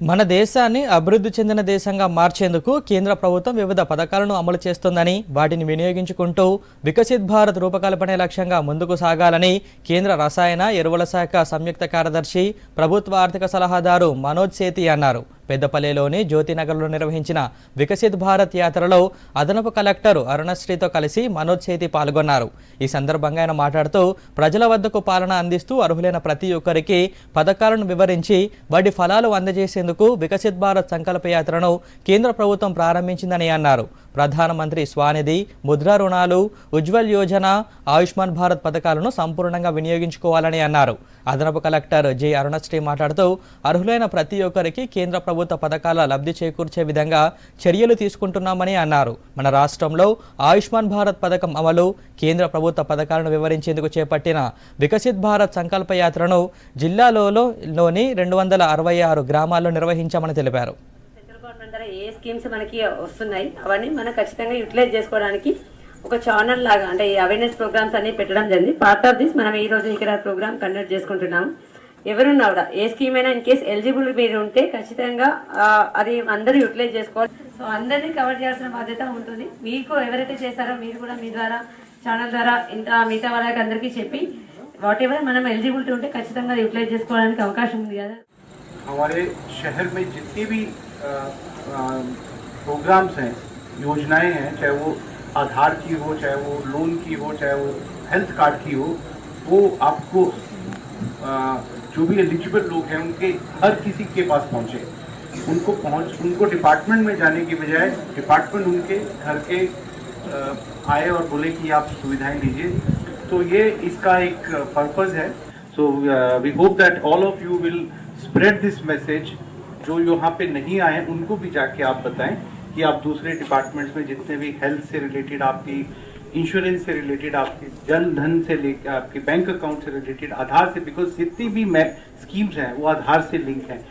మన దేశాన్ని అభివృద్ధి చెందిన దేశంగా మార్చేందుకు కేంద్ర ప్రభుత్వం వివిధ పథకాలను అమలు చేస్తోందని వాటిని వినియోగించుకుంటూ వికసిత్ భారత్ రూపకల్పనే లక్ష్యంగా ముందుకు సాగాలని కేంద్ర రసాయన ఎరువుల శాఖ సంయుక్త కార్యదర్శి ప్రభుత్వ ఆర్థిక సలహాదారు మనోజ్ సేతి అన్నారు. పెద్దపల్లిలోని జ్యోతినగర్లో నిర్వహించిన వికసిత్ భారత్ యాత్రలో అదనపు కలెక్టర్ అరుణశ్రీతో కలిసి మనోజ్ సేతి పాల్గొన్నారు. ఈ సందర్భంగా ఆయన మాట్లాడుతూ ప్రజల వద్దకు పాలన అందిస్తూ అర్హులైన ప్రతి ఒక్కరికి పథకాలను వివరించి వాటి ఫలాలు అందజేసేందుకు వికసిత్ భారత్ సంకల్ప యాత్రను కేంద్ర ప్రభుత్వం ప్రారంభించిందని అన్నారు. ప్రధానమంత్రి స్వానిధి ముద్రా రుణాలు ఉజ్వల్ యోజన ఆయుష్మాన్ భారత్ పథకాలను సంపూర్ణంగా వినియోగించుకోవాలని అన్నారు. అదనపు కలెక్టర్ జె అరుణశ్రీ మాట్లాడుతూ అర్హులైన ప్రతి ఒక్కరికి కేంద్ర ప్రభుత్వ పథకాల లబ్ధి చేకూర్చే విధంగా చర్యలు తీసుకుంటున్నామని అన్నారు. మన రాష్ట్రంలో ఆయుష్మాన్ భారత్ పథకం అమలు కేంద్ర ప్రభుత్వ పథకాలను వివరించేందుకు చేపట్టిన వికసిత్ భారత్ సంకల్ప యాత్రను జిల్లాలో లోని రెండు వందల అరవై ఆరు గ్రామాల్లో నిర్వహించామని తెలిపారు. గవర్నమెంట్ ద్వారా ఏ స్కీమ్స్ మనకి వస్తున్నాయి అవన్నీ మనం ఖచ్చితంగా యూటిలైజ్ చేసుకోవడానికి ఒక ఛానల్ లాగా అంటే ఈ అవేర్నెస్ ప్రోగ్రామ్స్ అన్ని పెట్టడం జరిగింది పార్ట్ ఆఫ్ దిస్ మనం ఈ రోజు ఇక్కడ ప్రోగ్రామ్ కండక్ట్ చేసుకుంటున్నాం ఎవరున్నా కూడా ఏ స్కీమ్ అయినా ఇన్ కేస్ ఎలిజిబుల్ మీరు ఉంటే ఖచ్చితంగా ఆ, అది అందరూ యూటిలైజ్ చేసుకోవాలి సో అందరినీ కవర్ చేయాల్సిన బాధ్యత ఉంటుంది మీకు ఎవరైతే చేస్తారో మీరు కూడా మీ ద్వారా ఛానల్ ద్వారా ఇంత మిగతా వాళ్ళకి అందరికీ చెప్పి వాట్ ఎవర్ మనం ఎలిజిబిలిటీ ఉంటే ఖచ్చితంగా యూటిలైజ్ చేసుకోవడానికి అవకాశం ఉంది కదా हमारे शहर में जितनी भी प्रोग्राम्स हैं योजनाएँ हैं चाहे वो आधार की हो चाहे वो लोन की हो चाहे वो हेल्थ कार्ड की हो वो आपको अ, जो भी एलिजिबल लोग हैं उनके हर किसी के पास पहुँचे। उनको पहुँच उनको डिपार्टमेंट में जाने के बजाय डिपार्टमेंट उनके घर के आए और बोले कि आप सुविधाएँ लीजिए तो ये इसका एक पर्पज़ है। So we hope that all of you will spread this message जो यहाँ पे नहीं आए, उनको भी जाके आप बताएँ कि आप दूसरे डिपार्टमेंट्स में जितने भी हेल्थ से रिलेटेड आपकी इंश्योरेंस से रिलेटेड आपके जन धन से लेकर आपके बैंक अकाउंट से रिलेटेड आधार से बिकॉज़ जितनी भी स्कीम्स हैं, वो आधार से लिंक हैं।